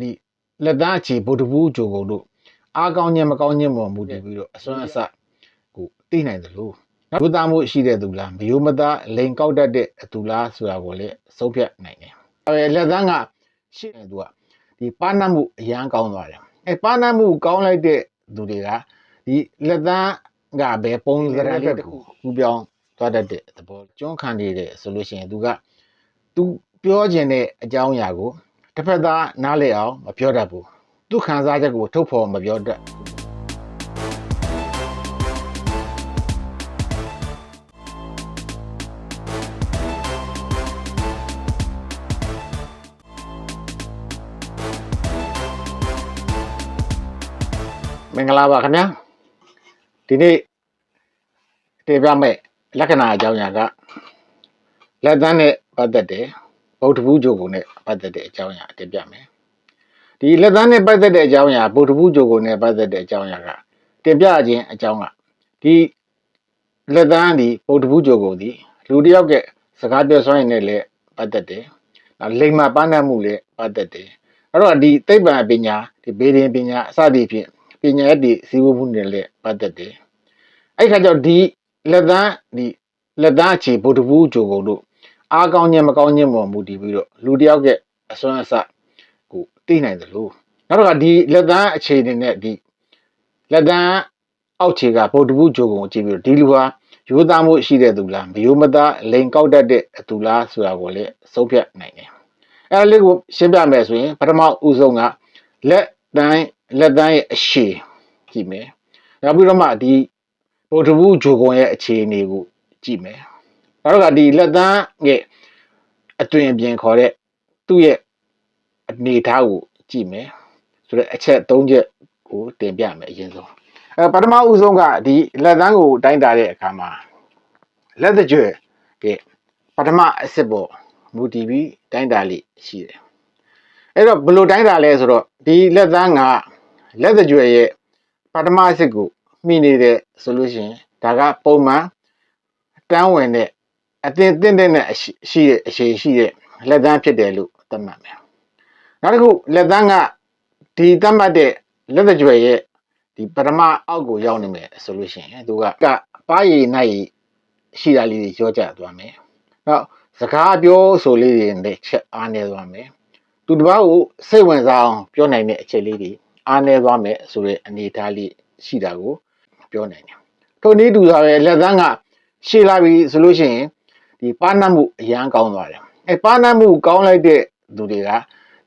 ဒီလက်သားအခြေဗုဒ္ဓဘူးဂျိုကုန်တို့အားကောင်းခြင်းမကောင်းခြင်းပေါ်မူတည်ပြီးတော့အစွမ်းအစကိုသိနိုင်တယ်လို့နော်ဘုသားမှုရှိတဲ့သူလားမယိုမသားလိန်ကောက်တတ်တဲ့သူလားဆိုတာကိုလည်းသုံးဖြတ်နိုင်တယ်အဲလက်သားကရှိနေသူကဒီပါဏတ်မှုအရန်ကောင်းသွားတယ်အဲပါဏတ်မှုကောင်းလိုက်တဲ့သူတွေကဒီလက်သားကဘယ်ပုံစံလေးတစ်ခုကူပြောင်းသွားတတ်တဲ့သဘောကျွန်းခံနေတယ်ဆိုလို့ရှိရင်သူကသူပြောခြင်းတဲ့အကြောင်းအရာကို တစ်ဖက်သားနားလည်အောင်မပြောတတ်ဘူးသူခံစားချက်ကိုထုတ်ဖော်မပြောတတ်ဘူးမင်္ဂလာပါခင်ဗျာဒီနေ့တင်ပြမယ့်လက္ခဏာအကြောင်းအရာကလက်သန်းနဲ့ပတ်သက်တဲ့ ဗုဒ္ဓဘူးဂျိုကုနဲ့ပတ်သက်တဲ့အကြောင်းအရာတင်ပြမယ်။ဒီလက်သန်းနဲ့ပတ်သက်တဲ့အကြောင်းအရာဗုဒ္ဓဘူးဂျိုကုနဲ့ပတ်သက်တဲ့အကြောင်းအရာကတင်ပြခြင်းအကြောင်းကဒီလက်သန်းဒီဗုဒ္ဓဘူးဂျိုကုဒီလူတစ်ယောက်ကစကားပြောဆိုရင်လည်းပတ်သက်တယ်။နောက်လိမ္မာပန်းတတ်မှုလည်းပတ်သက်တယ်။အဲ့တော့ဒီသိပ္ပံပညာဒီဘေဒင်ပညာအစသည်ဖြင့်ပညာရည်ဒီစီဝမှုတွေလည်းပတ်သက်တယ်။အဲ့ခါကျတော့ဒီလက်သန်းဒီလက်သားအခြေဗုဒ္ဓဘူးဂျိုကုတို့ အားကောင်းခြင်းမကောင်းခြင်းပေါ်မူတည်ပြီးတော့လူတစ်ယောက်ရဲ့အစွမ်းအစကိုသိနိုင်တယ်လို့နောက်တော့ကဒီလက်သန်းအခြေအနေနဲ့ဒီလက်သန်းအောက်ခြေကဗုဒ္ဓဘူးဂျိုကုံကိုကြည့်ပြီးတော့ဒီလူဟာရိုးသားမှုရှိတဲ့သူလားမရိုးမသားလိန်ကောက်တတ်တဲ့သူလားဆိုတာကိုလည်းသုံးဖြတ်နိုင်တယ်အဲဒါလေးကိုရှင်းပြမယ်ဆိုရင်ပထမဦးဆုံးကလက်သန်းလက်သန်းရဲ့အရှည်ကြည့်မယ်နောက်ပြီးတော့မှဒီဗုဒ္ဓဘူးဂျိုကုံရဲ့အခြေအနေကိုကြည့်မယ် နောက်တော့ကဒီလက်သန်းရဲ့အတွင်အပြင်ခေါ်တဲ့သူ့ရဲ့အနေအထားကိုကြည့်မယ်ဆိုတော့အချက်၃ချက်ကိုတင်ပြမယ်အရင်ဆုံးအဲပထမဦးဆုံးကဒီလက်သန်းကိုတိုင်းတာတဲ့အခါမှာလက်သကြွယ်ကပထမအစစ်ပေါ်မူတည်ပြီးတိုင်းတာလိရှိတယ်အဲ့တော့ဘယ်လိုတိုင်းတာလဲဆိုတော့ဒီလက်သန်းကလက်သကြွယ်ရဲ့ပထမအစစ်ကိုမိနေတဲ့ဆိုလို့ရှိရင်ဒါကပုံမှန်တန်းဝင်တဲ့ အတင်တင့်တဲ့နဲ့အရှိရှိတဲ့အရှိရှိတဲ့လက်သန်းဖြစ်တယ်လို့သတ်မှတ်မယ်။နောက်တစ်ခုလက်သန်းကဒီသတ်မှတ်တဲ့လက်သကြွယ်ရဲ့ဒီပထမအောက်ကိုရောက်နေမယ်ဆိုလို့ရှိရင်သူကကပါရည်နိုင်ရှိတာလေးတွေကြောကြသွားမယ်။နောက်စကားပြောဆိုလေးတွေနဲ့ချက်အားနေသွားမယ်။သူတစ်ပါးကိုစိတ်ဝင်စားအောင်ပြောနိုင်တဲ့အချက်လေးတွေအားနေသွားမယ်ဆိုတဲ့အနေအထားလေးရှိတာကိုပြောနိုင်တယ်။ထို့နည်းတူစွာပဲလက်သန်းကရှည်လာပြီဆိုလို့ရှိရင် ဒီပါဏတ်မှုအရန်ကောင်းသွားတယ်အဲပါဏတ်မှုကောင်းလိုက်တဲ့သူတွေက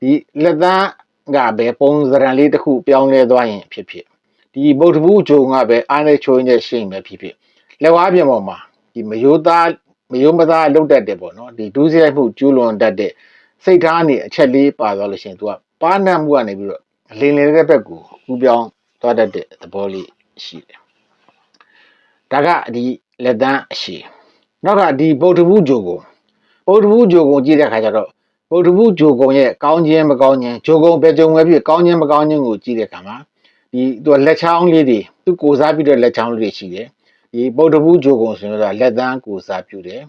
ဒီလက်သန်းကပဲပုံစံလေးတစ်ခုပြောင်းလဲသွားရင်ဖြစ်ဖြစ်ဒီဗုဒ္ဓဘူးဂျုံကပဲအားနဲ့ချိုးနေတဲ့ရှိရင်ပဲဖြစ်ဖြစ်လက်ဝါးပြင်ပေါ်မှာဒီမယိုးသားမယိုးမသားလုတ်တတ်တယ်ပေါ့နော်ဒီဒူးစရိုက်မှုကျူးလွန်တတ်တဲ့စိတ်ထားနေအချက်လေးပါသွားလို့ရှိရင် तू ကပါဏတ်မှုကနေပြီးတော့လင်းနေတဲ့ဘက်ကိုကူးပြောင်းသွားတတ်တဲ့သဘောလေးရှိတယ်ဒါကဒီလက်သန်းအရှိ နောက်ကဒီဗုဒ္ဓဘူးဂျိုကုံဗုဒ္ဓဘူးဂျိုကုံကြည့်တဲ့အခါကျတော့ဗုဒ္ဓဘူးဂျိုကုံရဲ့ကောင်းခြင်းမကောင်းခြင်းဂျိုကုံပဲဂျုံပဲဖြစ်ကောင်းခြင်းမကောင်းခြင်းကိုကြည့်တဲ့အခါမှာဒီသူကလက်ချောင်းလေးတွေသူကိုစားပြီးတော့လက်ချောင်းလေးတွေရှိတယ်ဒီဗုဒ္ဓဘူးဂျိုကုံဆိုရင်တော့လက်သန်းကိုစားပြုတယ်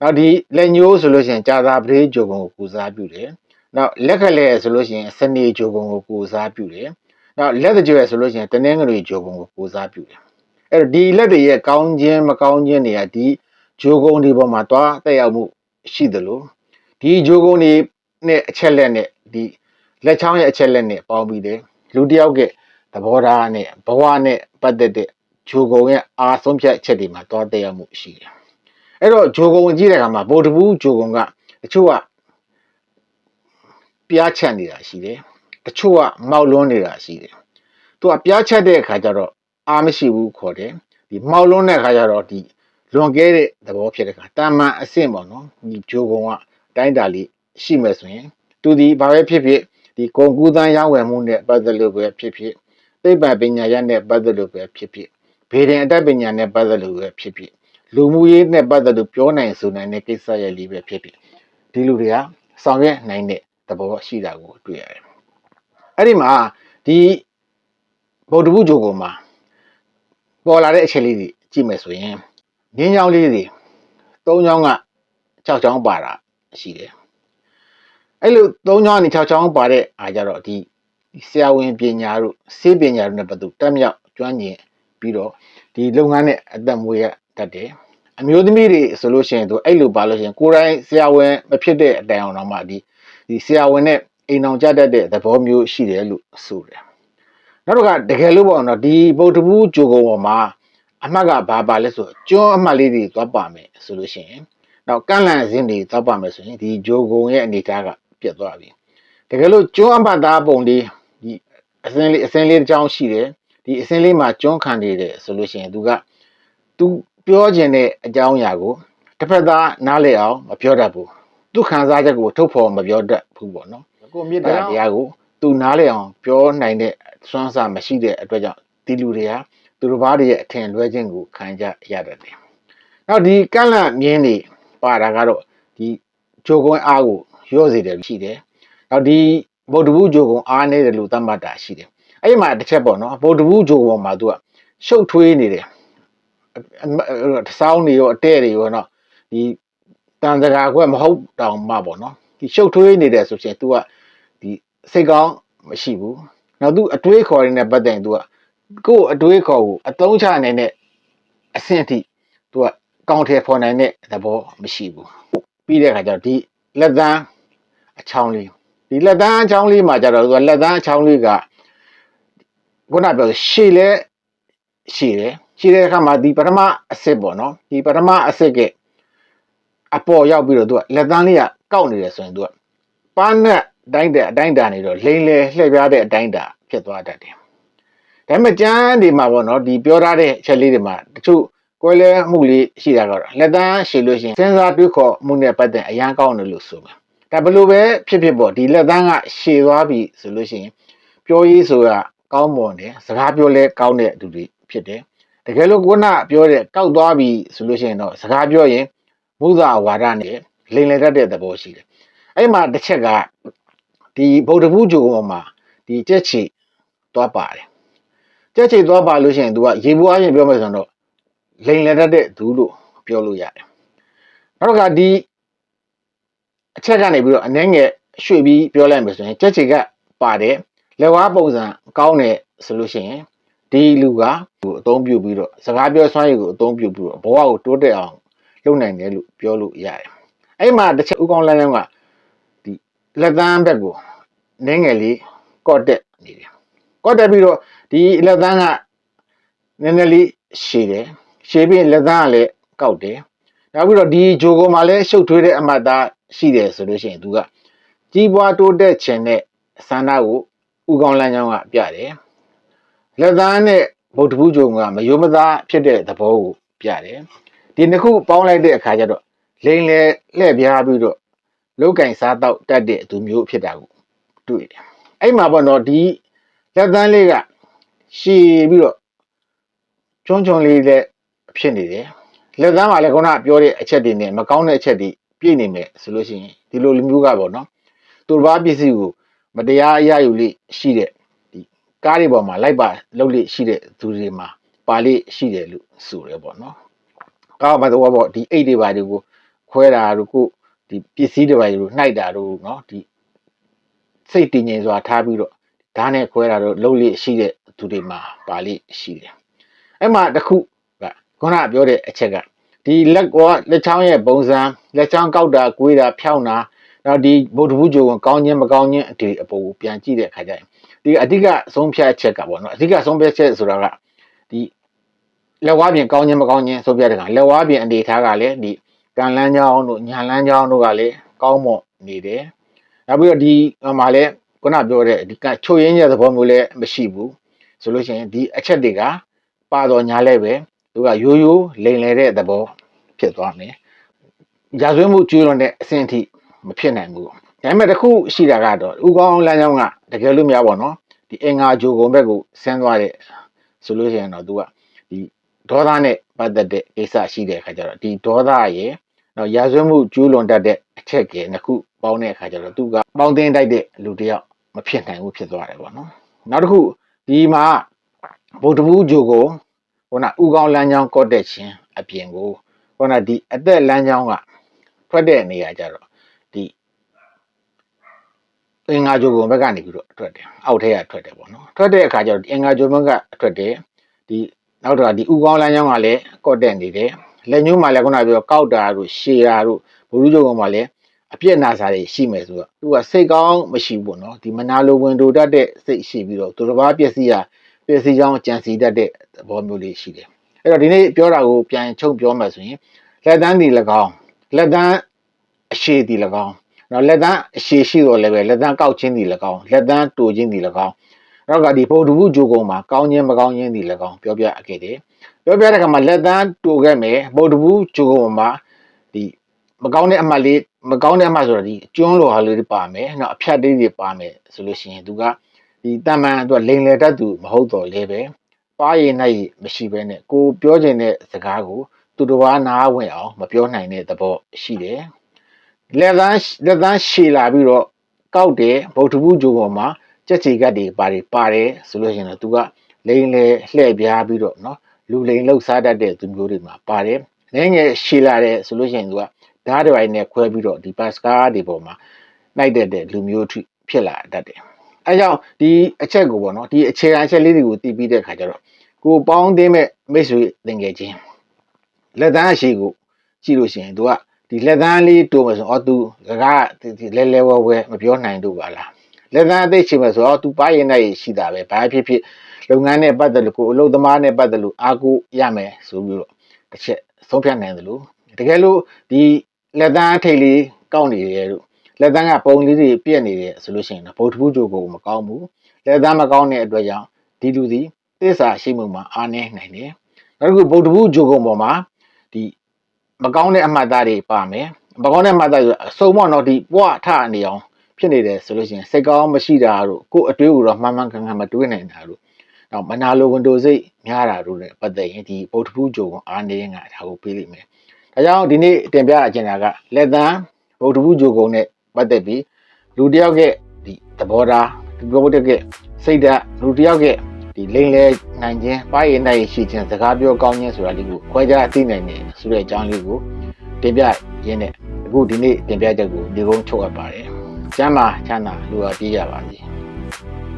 နောက်ဒီလက်ညိုးဆိုလို့ရှိရင်ကြာသာပရိဂျိုကုံကိုကိုစားပြုတယ်နောက်လက်ကလေးဆိုလို့ရှိရင်စနေဂျိုကုံကိုကိုစားပြုတယ်နောက်လက်တကြွယ်ဆိုလို့ရှိရင်တနင်္ဂနွေဂျိုကုံကိုကိုစားပြုတယ်အဲ့တော့ဒီလက်တွေရဲ့ကောင်းခြင်းမကောင်းခြင်းတွေကဒီ ဂျိုကုံဒီပေါ်မှာတွားတက်ရောက်မှုရှိသလိုဒီဂျိုကုံဒီနဲ့အချက်လက်နဲ့ဒီလက်ချောင်းရဲ့အချက်လက်နဲ့ပေါင်းပြီးတယ်လူတစ်ယောက်ကသဘောထားနဲ့ဘဝနဲ့ပတ်သက်တဲ့ဂျိုကုံရဲ့အာဆုံးဖြတ်ချက်တွေမှာတွားတက်ရောက်မှုရှိတယ်အဲ့တော့ဂျိုကုံကြည့်တဲ့အခါမှာဗုဒ္ဓဘူးဂျိုကုံကတချို့ကပြားချက်နေတာရှိတယ်တချို့ကမောက်လွန်းနေတာရှိတယ်သူကပြားချက်တဲ့အခါကျတော့အားမရှိဘူးခေါ်တယ်ဒီမှောက်လွန်းတဲ့ခါကျတော့ဒီ လွန်ကဲတဲ့သဘောဖြစ်တဲ့ခါတာမန်အဆင့်ပေါ့နော်ဒီဂျိုကုံကတိုင်းတာလေးရှိမယ်ဆိုရင် သူဒီဘာပဲဖြစ်ဖြစ်ဒီကုံကူးသန်းရောင်းဝယ်မှုနဲ့ပတ်သက်လို့ပဲဖြစ်ဖြစ်သိပ္ပံပညာရပ်နဲ့ပတ်သက်လို့ပဲဖြစ်ဖြစ်ဘေဒင်အတတ်ပညာနဲ့ပတ်သက်လို့ပဲဖြစ်ဖြစ်လူမှုရေးနဲ့ပတ်သက်လို့ပြောနိုင်ဆိုနိုင်တဲ့ကိစ္စရဲ့လေးပဲဖြစ်ဖြစ်ဒီလူတွေကဆောင်ရွက်နိုင်တဲ့သဘောရှိတာကိုတွေ့ရတယ်အဲ့ဒီမှာဒီဗုဒ္ဓဘူးဂျိုကုံမှာပေါ်လာတဲ့အချက်လေးတွေကြည့်မယ်ဆိုရင် ငင်းချောင်းလေးတွေသုံးချောင်းက6ချောင်းပါတာရှိတယ်အဲ့လို၃ချောင်းနေ6ချောင်းပါတဲ့အားကြတော့ဒီဆရာဝန်ပညာတို့စေပညာတို့နဲ့ပတ်သက်တက်မြောက်ကျွမ်းကျင်ပြီးတော့ဒီလုပ်ငန်းနဲ့အသက်မွေးရတတ်တယ်အမျိုးသမီးတွေဆိုလို့ရှိရင်သူအဲ့လိုပါလို့ရှိရင်ကိုယ်တိုင်ဆရာဝန်မဖြစ်တဲ့အတိုင်အောင်တော့မှဒီဒီဆရာဝန်နဲ့အိမ်အောင်ကြတတ်တဲ့သဘောမျိုးရှိတယ်လို့ဆိုတယ်နောက်တစ်ခါတကယ်လို့ပေါ့နော်ဒီဗုဒ္ဓဘူးဂျိုကုံပေါ်မှာ အမှတ်ကဘာပါလဲဆိုကျွန်းအမှတ်လေးတွေသွားပါမယ်ဆိုလို့ရှိရင်နောက်ကန့်လန့်စင်းတွေသွားပါမယ်ဆိုရင်ဒီဂျိုကုံရဲ့အနေအထားကပြတ်သွားပြီတကယ်လို့ကျွန်းအမှတ်သားပုံလေးဒီအစင်းလေးအစင်းလေးတစ်ချောင်းရှိတယ်ဒီအစင်းလေးမှာကျွန်းခံနေတယ်ဆိုလို့ရှိရင်သူကသူပြောခြင်းတဲ့အကြောင်းအရာကိုတစ်ဖက်သားနားလည်အောင်မပြောတတ်ဘူးသူခံစားချက်ကိုထုတ်ဖော်မပြောတတ်ဘူးပေါ့နော်ကိုမြစ်တာတရားကိုသူနားလည်အောင်ပြောနိုင်တဲ့စွမ်းစားမရှိတဲ့အတွက်ကြောင့်ဒီလူတွေက သူတို့ဘာတွေရဲ့အထင်လွဲခြင်းကိုခံကြရတတ်တယ်နောက်ဒီကန့်လန့်မြင်းတွေပါတာကတော့ဒီဂျိုကွန်းအားကိုရော့စေတယ်ရှိတယ်နောက်ဒီဗုဒ္ဓဘူးဂျိုကွန်းအားနေတယ်လို့သတ်မှတ်တာရှိတယ်အဲ့ဒီမှာတစ်ချက်ပေါ့နော်ဗုဒ္ဓဘူးဂျိုကွန်းမှာသူကရှုပ်ထွေးနေတယ်တစောင်းတွေရောအတဲ့တွေရောနော်ဒီတန်စကာခွက်မဟုတ်တောင်မှပေါ့နော်ဒီရှုပ်ထွေးနေတယ်ဆိုရင် तू ကဒီစိတ်ကောင်းမရှိဘူးနောက် तू အတွေးခေါ်ရတဲ့ပတ်သက်ရင် तू က ကို့အတွေးခေါ်ကိုအသုံးချနိုင်တဲ့အဆင့်အထိသူကကောင်းထည်ဖော်နိုင်တဲ့သဘောမရှိဘူးပြီးတဲ့အခါကျတော့ဒီလက်သန်းအချောင်းလေးဒီလက်သန်းအချောင်းလေးမှာကျတော့သူကလက်သန်းအချောင်းလေးကခုနပြောရှည်လဲရှည်တယ်ရှည်တဲ့အခါမှာဒီပထမအစစ်ပေါ့နော်ဒီပထမအစစ်ကအပေါ်ရောက်ပြီးတော့သူကလက်သန်းလေးကကောက်နေတယ်ဆိုရင်သူကပန်းနဲ့တိုင်းတဲ့အတိုင်းတာနေတော့လိမ့်လေလှည့်ပြားတဲ့အတိုင်းတာဖြစ်သွားတတ်တယ် ဒါပေမဲ့ကျမ်းဒီမှာပေါ့နော်ဒီပြောထားတဲ့အချက်လေးတွေမှာတချို့ကွဲလဲမှုလေးရှိတာကတော့လက်သန်းရှည်လို့ရှိရင်စဉ်းစားတွေးခေါ်မှုနဲ့ပတ်သက်အရန်ကောင်းတယ်လို့ဆိုမှာဒါဘလို့ပဲဖြစ်ဖြစ်ပေါ့ဒီလက်သန်းကရှည်သွားပြီဆိုလို့ရှိရင်ပြောရေးဆိုတာကောင်းမွန်တယ်စကားပြောလဲကောင်းတဲ့သူတွေဖြစ်တယ်တကယ်လို့ကိုကပြောတဲ့ကောက်သွားပြီဆိုလို့ရှိရင်တော့စကားပြောရင်ဘုရားဝါဒနဲ့လိန်လည်တတ်တဲ့သဘောရှိတယ်အဲ့မှာတစ်ချက်ကဒီဗုဒ္ဓဘူးဂျုံပေါ်မှာဒီကြက်ချီသွားပါတယ် ကြက်ချီသွားပါလို့ရှိရင် तू ကရေဘူးအရင်ပြောမယ်ဆိုတော့လိန်လည်တတ်တဲ့သူလို့ပြောလို့ရတယ်နောက်တစ်ခါဒီအချက်ကနေပြီးတော့အနှဲငယ်ရွှေ့ပြီးပြောလိုက်မယ်ဆိုရင်ကြက်ချီကပါတယ်လက်ဝါးပုံစံကောင်းတယ်ဆိုလို့ရှိရင်ဒီလူကကိုအသုံးပြုပြီးတော့စကားပြောစွမ်းရည်ကိုအသုံးပြုပြီးတော့ဘဝကိုတိုးတက်အောင်လုပ်နိုင်တယ်လို့ပြောလို့ရတယ်အဲ့မှာတစ်ချက်ဥကောင်းလန်းလန်းကဒီလက်သန်းဘက်ကိုနင်းငယ်လေးကော့တက်နေတယ်ကော့တက်ပြီးတော့ ဒီလက်သန်းကနည်းနည်းလေးရှည်တယ်ရှည်ပြီးလက်သန်းကလည်းကောက်တယ်နောက်ပြီးတော့ဒီဂျိုကိုမှလည်းရှုပ်ထွေးတဲ့အမှတ်သားရှိတယ်ဆိုလို့ရှိရင်သူကကြီးပွားတိုးတက်ခြင်းနဲ့ဆန္ဒကိုဥကောင်းလန်းချောင်းကပြတယ်လက်သားနဲ့ဗုဒ္ဓဘူးဂျုံကမယိုးမသားဖြစ်တဲ့သဘောကိုပြတယ်ဒီနှစ်ခုပေါင်းလိုက်တဲ့အခါကျတော့လိန်လေလှည့်ပြားပြီးတော့လောက်ကင်စားတော့တတ်တဲ့သူမျိုးဖြစ်တာကိုတွေ့တယ်အဲ့မှာပေါ့နော်ဒီလက်သန်းလေးက ရှည်ပြီးတော့ကျွန်းကျွန်းလေးလက်ဖြစ်နေတယ်လက်သန်းမှာလည်းခုနပြောတဲ့အချက်တွေနဲ့မကောင်းတဲ့အချက်တွေပြည့်နေမယ်ဆိုလို့ရှိရင်ဒီလိုလူမျိုးကပေါ့နော်သူတစ်ပါးပစ္စည်းကိုမတရားအရယူလိရှိတဲ့ဒီကားတွေပေါ်မှာလိုက်ပါလုပ်လိရှိတဲ့သူတွေမှာပါလိရှိတယ်လို့ဆိုရဲပေါ့နော်ကားမှာတော့ပေါ့ဒီအိတ်တွေပါတွေကိုခွဲတာတို့ကိုဒီပစ္စည်းတွေပါတွေကိုနှိုက်တာတို့နော်ဒီစိတ်တည်ငြိမ်စွာထားပြီးတော့ဓာတ်နဲ့ခွဲတာတို့လုပ်လိရှိတဲ့ သူတွေမှာပါလိရှိတယ်အဲ့မှာတစ်ခုကခုနပြောတဲ့အချက်ကဒီလက်ကောလက်ချောင်းရဲ့ပုံစံလက်ချောင်းကောက်တာကွေးတာဖြောင်းတာနောက်ဒီဗုဒ္ဓဘူးဂျုံကောင်းခြင်းမကောင်းခြင်းအတီအပေါ်ကိုပြန်ကြည့်တဲ့အခါကျရင်ဒီအဓိကဆုံးဖြတ်ချက်ကပေါ့နော်အဓိကဆုံးဖြတ်ချက်ဆိုတာကဒီလက်ဝါးပြင်ကောင်းခြင်းမကောင်းခြင်းဆုံးဖြတ်တဲ့ကလက်ဝါးပြင်အနေထားကလည်းဒီကံလန်းချောင်းတို့ညာလန်းချောင်းတို့ကလည်းကောင်းမွန်နေတယ်နောက်ပြီးတော့ဒီမှာလည်းခုနပြောတဲ့ဒီကချိုရင်းရဲ့သဘောမျိုးလည်းမရှိဘူး ဆိုလို့ရှိရင်ဒီအချက်တွေကပါတော်ညာလဲပဲသူကရိုးရိုးလိန်လေတဲ့သဘောဖြစ်သွားမယ်ရာဇဝတ်မှုကျွလွန်တဲ့အဆင့်အထိမဖြစ်နိုင်ဘူးဒါပေမဲ့တခုရှိတာကတော့ဥကောင်းလမ်းကြောင်းကတကယ်လို့များပေါ့နော်ဒီအင်္ဂါဂျိုကုံဘက်ကိုဆင်းသွားတဲ့ဆိုလို့ရှိရင်တော့သူကဒီဒေါသနဲ့ပတ်သက်တဲ့ကိစ္စရှိတဲ့အခါကျတော့ဒီဒေါသရဲ့တော့ရာဇဝတ်မှုကျူးလွန်တတ်တဲ့အချက်ကနှစ်ခုပေါင်းတဲ့အခါကျတော့သူကပေါင်းတင်တိုက်တဲ့လူတစ်ယောက်မဖြစ်နိုင်ဘူးဖြစ်သွားတယ်ပေါ့နော်နောက်တစ်ခု ဒီမှာဗုဒ္ဓဘူးဂျိုကိုဟိုနာဥကောင်းလမ်းကြောင်းကော့တက်ခြင်းအပြင်ကိုဟိုနာဒီအသက်လမ်းကြောင်းကထွက်တဲ့နေရာကျတော့ဒီအင်္ဂါဂျိုကုံဘက်ကနေပြီးတော့ထွက်တယ်အောက်ထက်ကထွက်တယ်ပေါ့နော်ထွက်တဲ့အခါကျတော့အင်္ဂါဂျိုဘက်ကထွက်တယ်ဒီနောက်တော့ဒီဥကောင်းလမ်းကြောင်းကလည်းကော့တက်နေတယ်လက်ညှိုးမှာလည်းခုနကပြောကောက်တာတို့ရှည်တာတို့ဘုရုဂျိုကုံမှာလည်း အပြည့်နာစာတွေရှိမယ်ဆိုတော့သူကစိတ်ကောင်းမရှိဘူးပေါ့နော်ဒီမနာလိုဝင်တိုတတ်တဲ့စိတ်ရှိပြီးတော့သူတစ်ပါးပျက်စီးရပျက်စီးကြောင်းကြံစီတတ်တဲ့သဘောမျိုးလေးရှိတယ်အဲ့တော့ဒီနေ့ပြောတာကိုပြန်ချုပ်ပြောမှဆိုရင်လက်တန်းဒီ၎င်းလက်တန်းအရှိဒီ၎င်းနော်လက်တန်းအရှိရှိတော့လည်းပဲလက်တန်းကောက်ချင်းဒီ၎င်းလက်တန်းတူချင်းဒီ၎င်းနောက်ကဒီဗုဒ္ဓဘူးဂျိုကုံမှာကောင်းချင်းမကောင်းချင်းဒီ၎င်းပြောပြခဲ့တယ်ပြောပြတဲ့ကမှာလက်တန်းတူခဲ့မယ်ဗုဒ္ဓဘူးဂျိုကုံမှာဒီ မကောင်းတဲ့အမှတ်လေးမကောင်းတဲ့အမှတ်ဆိုတော့ဒီကျွန်းလိုဟာလေးတွေပါမယ်နော်အဖြတ်လေးတွေပါမယ်ဆိုလို့ရှိရင်သူကဒီတမန်သူကလိန်လေတတ်သူမဟုတ်တော့လဲပဲပါရည်နိုင်မရှိဘဲနဲ့ကိုပြောချင်တဲ့စကားကိုသူတော်ဘာနားဝင်အောင်မပြောနိုင်တဲ့သဘောရှိတယ်လက်သန်းလက်သန်းရှည်လာပြီးတော့ကောက်တယ်ဗုဒ္ဓဘူးဂျိုပေါ်မှာကြက်ချီကတ်တွေပါတွေပါတယ်ဆိုလို့ရှိရင်တော့သူကလိန်လေလှည့်ပြားပြီးတော့နော်လူလိန်လှုပ်ရှားတတ်တဲ့သူမျိုးတွေမှာပါတယ်။ငယ်ငယ်ရှည်လာတယ်ဆိုလို့ရှိရင်သူက ဓာတ်တွေနဲ့ခွဲပြီးတော့ဒီပတ်စကားတွေပေါ်မှာနိုင်တဲ့တဲ့လူမျိုးထိဖြစ်လာတတ်တယ်အဲကြောင့်ဒီအချက်ကိုပေါ့နော်ဒီအခြေခံအချက်လေးတွေကိုသိပြီးတဲ့အခါကျတော့ကိုပေါင်းသိမဲ့မိတ်ဆွေတင်ငယ်ချင်းလက်သန်းအရှိကိုကြည့်လို့ရှိရင်သူကဒီလက်သန်းလေးတိုးမယ်ဆိုတော့သူစကားဒီလဲလဲဝဲဝဲမပြောနိုင်တော့ပါလားလက်သန်းအသိချင်မယ်ဆိုတော့သူပါရင်နိုင်ရှိတာပဲဘာဖြစ်ဖြစ်လုပ်ငန်းနဲ့ပတ်သက်လို့ကိုအလုပ်သမားနဲ့ပတ်သက်လို့အားကိုးရမယ်ဆိုပြီးတော့တစ်ချက်ဆုံးဖြတ်နိုင်တယ်လို့တကယ်လို့ဒီ လက်သန်းအထိတ်လေးကောက်နေတယ်လို့လက်သန်းကပုံလေးတွေပြက်နေတယ်ဆိုလို့ရှိရင်ဗုဒ္ဓဘူးဂျိုကိုမကောင်းဘူးလက်သန်းမကောင်းတဲ့အတွက်ကြောင့်ဒီလူသည်သစ္စာရှိမှုမှာအားနည်းနိုင်တယ်နောက်တစ်ခုဗုဒ္ဓဘူးဂျိုကုံပေါ်မှာဒီမကောင်းတဲ့အမှတ်သားတွေပါမယ်မကောင်းတဲ့အမှတ်သားဆိုအစုံမော့တော့ဒီပွားထနေအောင်ဖြစ်နေတယ်ဆိုလို့ရှိရင်စိတ်ကောင်းမရှိတာတို့ကိုယ်အတွေးကိုတော့မှန်မှန်ကန်ကန်မတွေးနိုင်တာတို့တော့မနာလိုဝန်တိုစိတ်များတာတို့လည်းပတ်သက်ရင်ဒီဗုဒ္ဓဘူးဂျုံကိုအားနေငါဒါကိုပေးလိမ့်မယ် ဒါကြောင့်ဒီနေ့တင်ပြအကျဉ်းတာကလက်သံဗုဒ္ဓဘူးဂျုံကုံနဲ့ပတ်သက်ပြီးလူတစ်ယောက်ရဲ့ဒီသဘောထားဒီဘုဒ္ဓရဲ့စိတ်ဓာတ်လူတစ်ယောက်ရဲ့ဒီလိန်လေနိုင်ခြင်းပါရင်နိုင်ရှိခြင်းစကားပြောကောင်းခြင်းဆိုတာလေးကိုခွဲခြားသိနိုင်တယ်ဆိုတဲ့အကြောင်းလေးကိုတင်ပြရင်းနဲ့အခုဒီနေ့တင်ပြချက်ကိုဒီကုန်းချုပ်အပ်ပါတယ်။ကျမ်းမာချမ်းသာလူအားပြည့်ရပါစေ။